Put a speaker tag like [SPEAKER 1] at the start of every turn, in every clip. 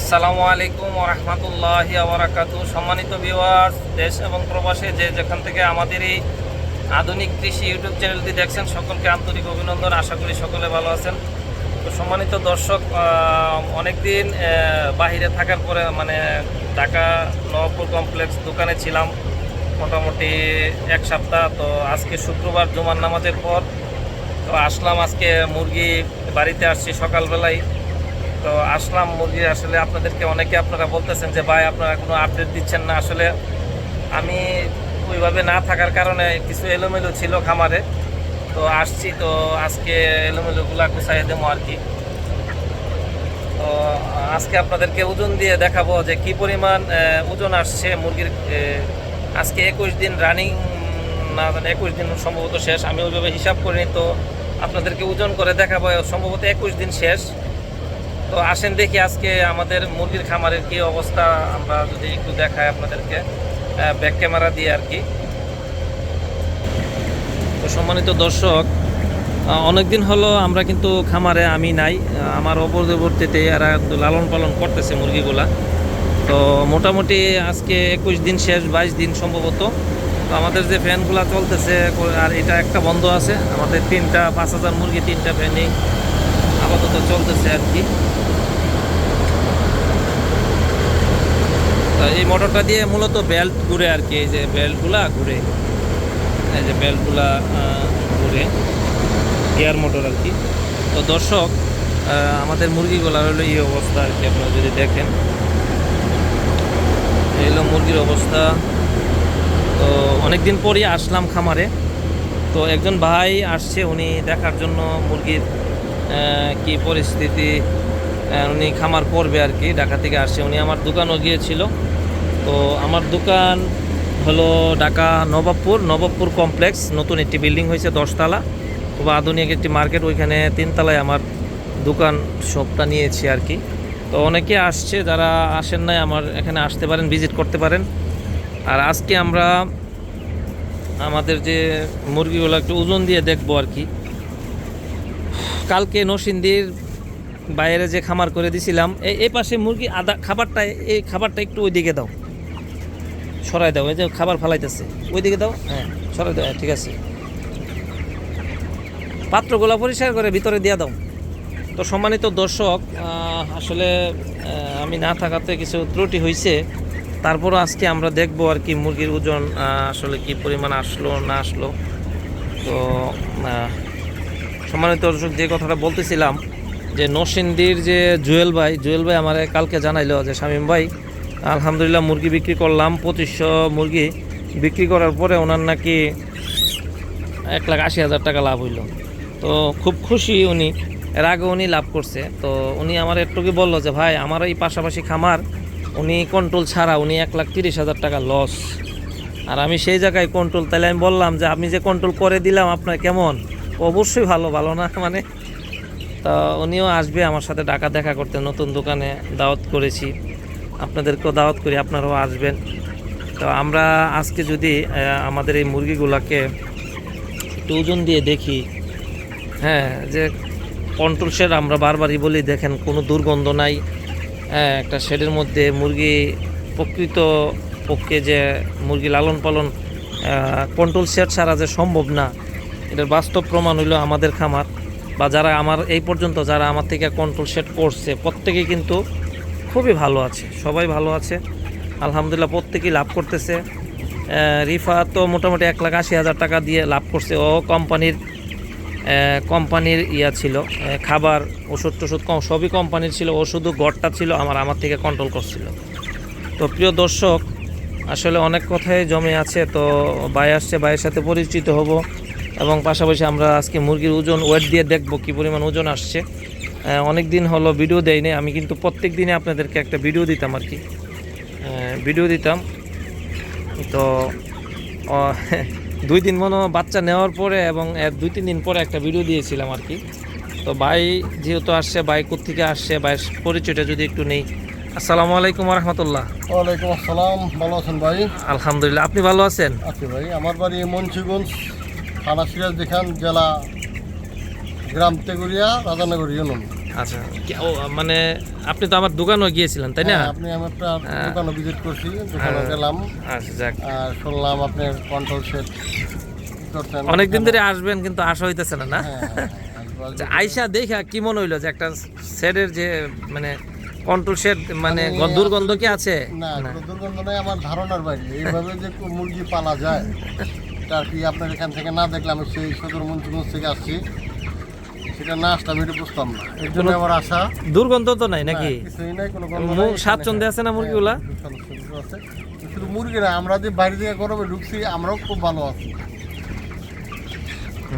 [SPEAKER 1] আসসালামু আলাইকুম রহমতুল্লাহি আবরাকাতু সম্মানিত ভিউয়ার্স দেশ এবং প্রবাসে যে যেখান থেকে আমাদের এই আধুনিক কৃষি ইউটিউব চ্যানেলটি দেখছেন, সকলকে আন্তরিক অভিনন্দন। আশা করি সকলে ভালো আছেন। তো সম্মানিত দর্শক অনেক দিন বাহিরে থাকার পরে মানে ঢাকা নবপুর কমপ্লেক্স দোকানে ছিলাম মোটামুটি এক সপ্তাহ। তো আজকে শুক্রবার জুমার নামাজের পর, তো আসলাম আজকে মুরগি বাড়িতে আসছি সকালবেলায়। তো আসলাম মুরগি। আসলে আপনাদেরকে অনেকে আপনারা বলতেছেন যে, ভাই, আপনারা কোনো আপডেট দিচ্ছেন না। আসলে আমি ওইভাবে না থাকার কারণে কিছু এলোমেলো ছিল খামারে। তো আসছি, তো আজকে এলোমেলোগুলা গুছাই দেবো আর কি। তো আজকে আপনাদেরকে ওজন দিয়ে দেখাবো যে কি পরিমাণ ওজন আসছে মুরগির আজকে একুশ দিন রানিং না জানি একুশ দিন সম্ভবত শেষ। আমি ওইভাবে হিসাব করিনি, তো আপনাদেরকে ওজন করে দেখাবো। সম্ভবত একুশ দিন শেষ। তো আসেন দেখি আজকে আমাদের মুরগির খামারের কি অবস্থা। আমরা যদি একটু দেখাই আপনাদেরকে ব্যাক ক্যামেরা দিয়ে আর কি। তো সম্মানিত দর্শক অনেক দিন হলো আমরা কিন্তু খামারে আমি নাই। আমার অপরবর্তীতে এরা লালন পালন করতেছে মুরগিগুলা। তো মোটামুটি আজকে একুশ দিন শেষ, বাইশ দিন সম্ভবত। তো আমাদের যে ফ্যানগুলা চলতেছে আর এটা একটা বন্ধ আছে। আমাদের তিনটা, পাঁচ হাজার মুরগি তিনটা ফ্যানই আপাতত চলতেছে আর কি। এই মোটরটা দিয়ে মূলত বেল্ট ঘুরে আর কি, এই যে বেল্টগুলা ঘুরে। এই যে বেল্টগুলা ঘুরে। গিয়ার মোটর আর কি। তো দর্শক আমাদের মুরগিগুলা হলো এই অবস্থা আর কি, আপনারা যদি দেখেন। এই মুরগির অবস্থা। তো অনেক দিন পরই আসলাম খামারে। তো একজন ভাই আসছে, উনি দেখার জন্য মুরগির কি পরিস্থিতি উনি খামার করবে আর কি, ঢাকা থেকে আসছে উনি আমার দোকানও গিয়েছিল। তো আমার দোকান হলো ঢাকা নবাবপুর নবাবপুর কমপ্লেক্স। নতুন একটি বিল্ডিং হয়েছে, দশতলা। খুব আধুনিক একটি মার্কেট, ওইখানে তিনতলায় আমার দোকান শপটা নিয়েছি আর কি। তো অনেকে আসছে, যারা আসেন নাই, আমার এখানে আসতে পারেন, ভিজিট করতে পারেন। আর আজকে আমরা আমাদের যে মুরগিগুলো, একটু ওজন দিয়ে দেখব আর কি। কালকে নসিন্দির বাইরে যে খামার করে দিছিলাম এই পাশে মুরগি আদা খাবারটা এই খাবারটা একটু ওইদিকে দাও। সরাই দাও এই যে খাবার ফালাইতেছে। ওইদিকে দাও হ্যাঁ সরাই দাও হ্যাঁ, ঠিক আছে। পাত্রগুলো পরিষ্কার করে ভিতরে দিয়ে দাও। তো সম্মানিত দর্শক আসলে আমি না থাকাতে কিছু ত্রুটি হয়েছে তারপরও আজকে আমরা দেখব আর কি মুরগির ওজন আসলে কি পরিমাণ আসলো না আসলো। তো সম্মানিত দর্শক, যে কথাটা বলতেছিলাম, যে নরসিংদীর যে জুয়েল ভাই জুয়েল ভাই আমার কালকে জানাইলো যে শামীম ভাই, আলহামদুলিল্লাহ মুরগি বিক্রি করলাম, পঁচিশশো মুরগি বিক্রি করার পরে ওনার নাকি এক লাখ আশি হাজার টাকা লাভ হইল। তো খুব খুশি উনি, এর আগে উনি লাভ করছে। তো উনি আমার একটুকি বলল যে, ভাই, আমার এই পাশাপাশি খামার, উনি কন্ট্রোল ছাড়া উনি এক লাখ তিরিশ হাজার টাকা লস আর আমি সেই জায়গায় কন্ট্রোল তাহলে আমি বললাম যে আমি যে কন্ট্রোল করে দিলাম, আপনার কেমন? অবশ্যই ভালো ভালো না মানে। তা উনিও আসবে আমার সাথে ডাকা দেখা করতে, নতুন দোকানে দাওয়াত করেছি। আপনাদেরকেও দাওয়াত করি, আপনারাও আসবেন। তো আমরা আজকে যদি আমাদের এই মুরগিগুলোকে একটু ওজন দিয়ে দেখি হ্যাঁ যে কন্ট্রোল শেড আমরা বারবারই বলি, দেখেন কোনো দুর্গন্ধ নাই। হ্যাঁ একটা শেডের মধ্যে মুরগি প্রকৃত পক্ষে যে মুরগি লালন পালন কন্ট্রোল শেড ছাড়া যে সম্ভব না। এটার বাস্তব প্রমাণ হইল আমাদের খামার বা যারা আমার এই পর্যন্ত যারা আমার থেকে কন্ট্রোল সেট করছে, প্রত্যেকেই কিন্তু খুবই ভালো আছে, সবাই ভালো আছে। আলহামদুলিল্লাহ প্রত্যেকেই লাভ করতেছে। রিফা তো মোটামুটি এক লাখ আশি হাজার টাকা দিয়ে লাভ করছে। ও কোম্পানির কোম্পানির ইয়া ছিল খাবার, ওষুধ টষুধ কম, সবই কোম্পানির ছিল, ও শুধু গড়টা ছিল, আমার আমার থেকে কন্ট্রোল করছিল। তো প্রিয় দর্শক, আসলে অনেক কথাই জমে আছে, তো ভাই আসছে, ভাইয়ের সাথে পরিচিত হব। এবং পাশাপাশি আমরা আজকে মুরগির ওজন ওয়েট দিয়ে দেখব কি পরিমাণ ওজন আসছে। অনেক দিন হলো ভিডিও দেয়নি আমি কিন্তু প্রত্যেক দিনে আপনাদেরকে একটা ভিডিও দিতাম আর কি। ভিডিও দিতাম। তো দুই দিন মনে বাচ্চা নেওয়ার পরে এবং দুই তিন দিন পরে একটা ভিডিও দিয়েছিলাম আর কি। তো ভাই যেহেতু আসছে ভাই থেকে আসছে ভাইয়ের পরিচয়টা যদি একটু নেই। আসসালামু আলাইকুম রহমতুল্লাহ
[SPEAKER 2] ওয়ালাইকুম আসসালাম ভালো আছেন ভাই?
[SPEAKER 1] আলহামদুলিল্লাহ আপনি ভালো আছেন?
[SPEAKER 2] আছি ভাই আমার বাড়ি মঞ্চুগঞ্জ থানা সিরাজ দেখান জেলা গ্রাম তেগুরিয়া রাজানগর ইউনিয়ন।
[SPEAKER 1] আচ্ছা মানে আপনি তো আমার দোকানও গিয়েছিলেন তাই না?
[SPEAKER 2] হ্যাঁ, আপনি আমি একটা
[SPEAKER 1] হ্যাঁ।
[SPEAKER 2] ভিজিট করছি দোকানে
[SPEAKER 1] হ্যাঁ।
[SPEAKER 2] গেলাম।
[SPEAKER 1] আচ্ছা যাক।
[SPEAKER 2] আর শুনলাম আপনার কন্ট্রোল সেট
[SPEAKER 1] অনেকদিন ধরে আসবেন কিন্তু আসা হইতেছে না না। আচ্ছা, আইসা দেখা কি মনে হইল যে একটা শেডের যে মানে কন্ট্রোল শেড মানে দুর্গন্ধ কি আছে?
[SPEAKER 2] না দুর্গন্ধ নাই আমার ধারণার বাইরে। এইভাবে যে মুরগি পালা যায় তার কি আপনার এখান থেকে না দেখলে আমি সেই সদর মঞ্চগঞ্জ থেকে আসছি। সেটা না এটা বুঝতাম না। এর জন্য আমার আশা।
[SPEAKER 1] দুর্গন্ধ তো নাই নাকি?
[SPEAKER 2] কিছুই নাই কোনো গন্ধ
[SPEAKER 1] মু-
[SPEAKER 2] নাই,
[SPEAKER 1] স্বাচ্ছন্দ্যে আছে না মুরগিগুলা?
[SPEAKER 2] স্বাচ্ছন্দ্য আছে। শুধু মুরগি না আমরা যে বাইরে থেকে গরমে ঢুকছি আমরাও খুব ভালো আছি।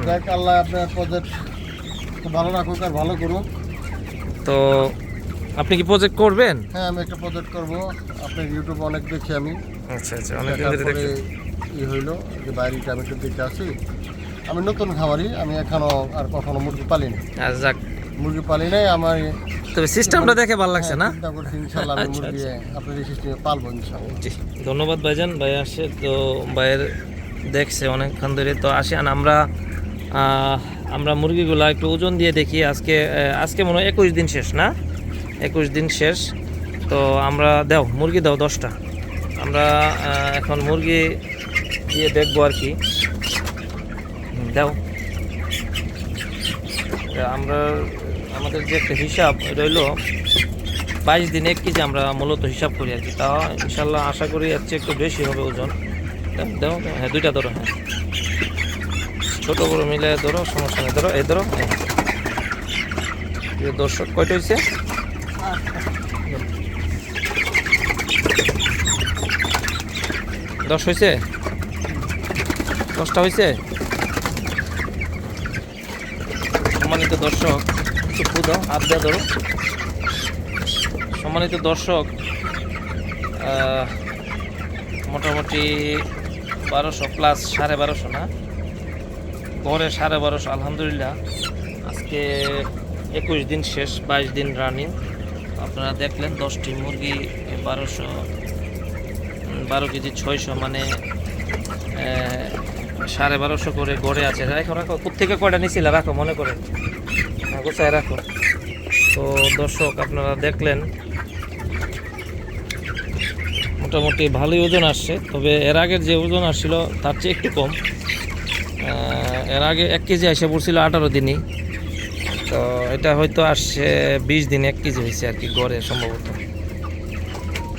[SPEAKER 2] যাক আল্লাহ আপনার প্রজেক্ট ভালো রাখুক আর ভালো করুক।
[SPEAKER 1] তো আপনি কি প্রজেক্ট করবেন?
[SPEAKER 2] হ্যাঁ আমি একটা প্রজেক্ট করব। আপনার ইউটিউবে অনেক দেখি আমি।
[SPEAKER 1] আচ্ছা আচ্ছা অনেক
[SPEAKER 2] ই হইল যে বাইরেটা আমি একটু দেখে আসি আমি নতুন খামারি আমি এখনও আর কখনো মুরগি পালিনি
[SPEAKER 1] আচ্ছা যাক।
[SPEAKER 2] মুরগি পালি নাই আমার
[SPEAKER 1] তবে সিস্টেমটা দেখে ভালো লাগছে না?
[SPEAKER 2] হ্যাঁ, চিন্তা করছি ইনশাল্লাহ আমি
[SPEAKER 1] আচ্ছা,
[SPEAKER 2] মুরগি আপনার এই সিস্টেমে পালবো ইনশাল্লাহ।
[SPEAKER 1] জি। ধন্যবাদ ভাইজান ভাই আসে তো ভাইয়ের দেখছে অনেকক্ষণ ধরে। তো আসেন আমরা আমরা মুরগিগুলা একটু ওজন দিয়ে দেখি। আজকে আজকে মনে হয় একুশ দিন শেষ না? একুশ দিন শেষ। তো আমরা দাও মুরগি দাও দশটা। আমরা এখন মুরগি দিয়ে দেখব আর কি। দাও। আমরা আমাদের যে একটা হিসাব রইল বাইশ দিন এক কেজি আমরা মূলত হিসাব করি আর কি। তা ইনশাল্লাহ আশা করি এর চেয়ে একটু বেশি হবে ওজন। দাও, হ্যাঁ দুইটা ধরো হ্যাঁ। ছোট বড় মিলে ধরো সমস্যা নেই। ধরো এই ধরো। প্রিয় দর্শক কয়টা হয়েছে দশ হয়েছে দশটা হয়েছে সম্মানিত দর্শক ফু দাও হাত দেওয়া ধরো। সম্মানিত দর্শক মোটামুটি বারোশো প্লাস সাড়ে বারোশো না? গড়ে সাড়ে বারোশো, আলহামদুলিল্লাহ। আজকে একুশ দিন শেষ, বাইশ দিন রানিং আপনারা দেখলেন দশটি মুরগি বারোশো বারো কেজি ছয়শো মানে সাড়ে বারোশো করে গড়ে আছে। রাখো রাখো কোথেকে কয়টা নিছিল? রাখো মনে করে। হ্যাঁ, গোছায় রাখো। তো দর্শক আপনারা দেখলেন মোটামুটি ভালোই ওজন আসছে তবে এর আগের যে ওজন আসছিল তার চেয়ে একটু কম। এর আগে এক কেজি এসে পড়ছিল আঠারো দিনই। তো এটা হয়তো আসছে বিশ দিন এক কেজি হয়েছে আর কি গড়ে সম্ভবত।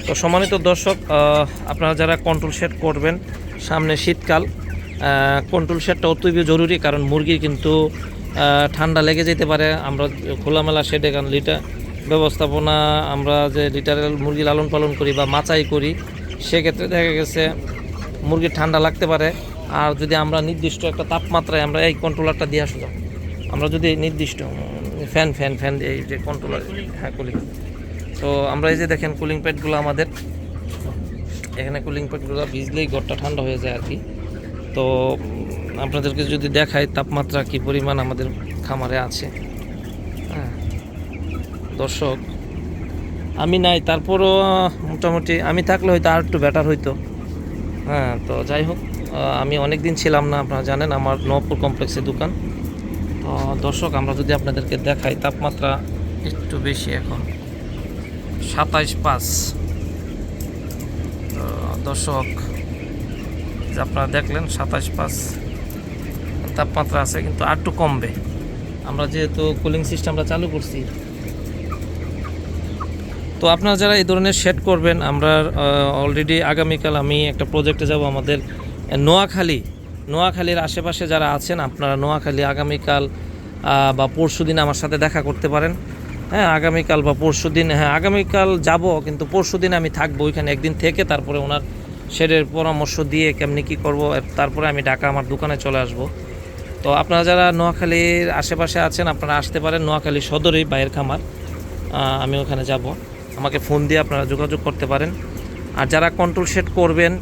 [SPEAKER 1] তো সম্মানিত দর্শক আপনারা যারা কন্ট্রোল সেট করবেন সামনে শীতকাল কন্ট্রোল শেডটা অত্যন্ত জরুরি, কারণ মুরগির কিন্তু ঠান্ডা লেগে যেতে পারে। আমরা খোলামেলা শেডে কারণ লিটার ব্যবস্থাপনা, আমরা যে লিটারের মুরগি লালন পালন করি বা মাচাই করি, সেক্ষেত্রে দেখা গেছে মুরগির ঠান্ডা লাগতে পারে। আর যদি আমরা নির্দিষ্ট একটা তাপমাত্রায় আমরা এই কন্ট্রোলারটা দিয়ে আসলাম আমরা যদি নির্দিষ্ট ফ্যান ফ্যান ফ্যান এই যে কন্ট্রোলার হ্যাঁ কুলিং তো আমরা এই যে দেখেন কুলিং প্যাডগুলো আমাদের, এখানে কুলিং প্যাডগুলো ভিজলেই ঘরটা ঠান্ডা হয়ে যায় আর কি। তো আপনাদেরকে যদি দেখাই তাপমাত্রা কি পরিমাণ আমাদের খামারে আছে হ্যাঁ। দর্শক, আমি নাই, তারপরও মোটামুটি আমি থাকলে হয়তো আর একটু বেটার হইতো। হ্যাঁ তো যাই হোক আমি অনেক দিন ছিলাম না, আপনারা জানেন, আমার নবপুর কমপ্লেক্সে দোকান। তো দর্শক, আমরা যদি আপনাদেরকে দেখাই তাপমাত্রা একটু বেশি এখন, সাতাইশ পাঁচ। দর্শক আপনারা দেখলেন, সাতাশ পাঁচ তাপমাত্রা আছে, কিন্তু আর একটু কমবে। আমরা যেহেতু কুলিং সিস্টেমটা চালু করছি। তো আপনারা যারা এই ধরনের সেট করবেন, আমরা অলরেডি আগামীকাল আমি একটা প্রজেক্টে যাব আমাদের নোয়াখালী। নোয়াখালীর আশেপাশে যারা আছেন, আপনারা নোয়াখালী আগামীকাল বা পরশু দিন আমার সাথে দেখা করতে পারেন। হ্যাঁ আগামীকাল বা পরশু দিন হ্যাঁ আগামীকাল যাব, কিন্তু পরশু দিন আমি থাকব ওইখানে একদিন থেকে, তারপরে ওনার শেডের পরামর্শ দিয়ে কেমনি কী করব তারপরে আমি ঢাকা আমার দোকানে চলে আসব। তো আপনারা যারা নোয়াখালীর আশেপাশে আছেন, আপনারা আসতে পারেন নোয়াখালী সদরেই বাইরের খামার। আমি ওখানে যাব। আমাকে ফোন দিয়ে আপনারা যোগাযোগ করতে পারেন। আর যারা কন্ট্রোল সেট করবেন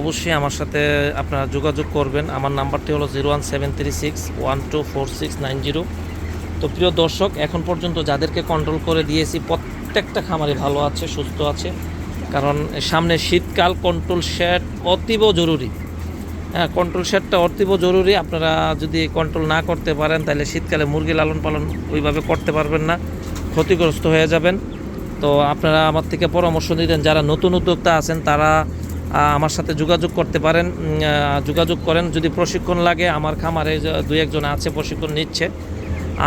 [SPEAKER 1] অবশ্যই আমার সাথে আপনারা যোগাযোগ করবেন। আমার নাম্বারটি হলো zero one seven three six, one two four six nine zero. তো প্রিয় দর্শক, এখন পর্যন্ত যাদেরকে কন্ট্রোল করে দিয়েছি, প্রত্যেকটা খামারে ভালো আছে, সুস্থ আছে। কারণ সামনে শীতকাল কন্ট্রোল সেট অতীব জরুরি। হ্যাঁ কন্ট্রোল শেডটা অতীব জরুরি। আপনারা যদি কন্ট্রোল না করতে পারেন, তাহলে শীতকালে মুরগি লালন পালন ওইভাবে করতে পারবেন না। ক্ষতিগ্রস্ত হয়ে যাবেন। তো আপনারা আমার থেকে পরামর্শ নিতেন, যারা নতুন উদ্যোক্তা আছেন, তারা আমার সাথে যোগাযোগ করতে পারেন। যোগাযোগ করেন। যদি প্রশিক্ষণ লাগে, আমার খামারে দু একজন আছে, প্রশিক্ষণ নিচ্ছে।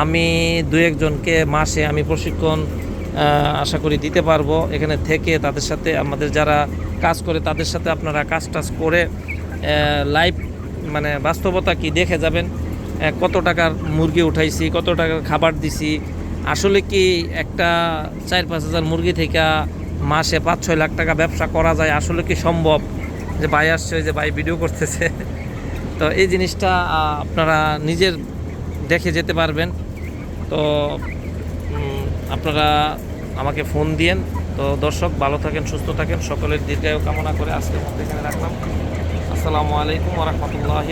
[SPEAKER 1] আমি দু একজনকে মাসে আমি প্রশিক্ষণ আশা করি দিতে পারব। এখানে থেকে তাদের সাথে আমাদের যারা কাজ করে, তাদের সাথে আপনারা কাজ টাজ করে লাইভ মানে বাস্তবতা কি দেখে যাবেন। কত টাকার মুরগি উঠাইছি, কত টাকার খাবার দিছি। আসলে কি একটা চার পাঁচ হাজার মুরগি থেকে মাসে পাঁচ ছয় লাখ টাকা ব্যবসা করা যায়? আসলে কি সম্ভব? যে ভাই আসছে, যে ভাই ভিডিও করতেছে। তো এই জিনিসটা আপনারা নিজের দেখে যেতে পারবেন। তো আপনারা আমাকে ফোন দিয়েন। তো দর্শক, ভালো থাকেন, সুস্থ থাকেন। সকলের দীর্ঘায়ু কামনা করে আজকের মধ্যে এখানে রাখলাম। আসসালামু আলাইকুম রহমতুল্লাহি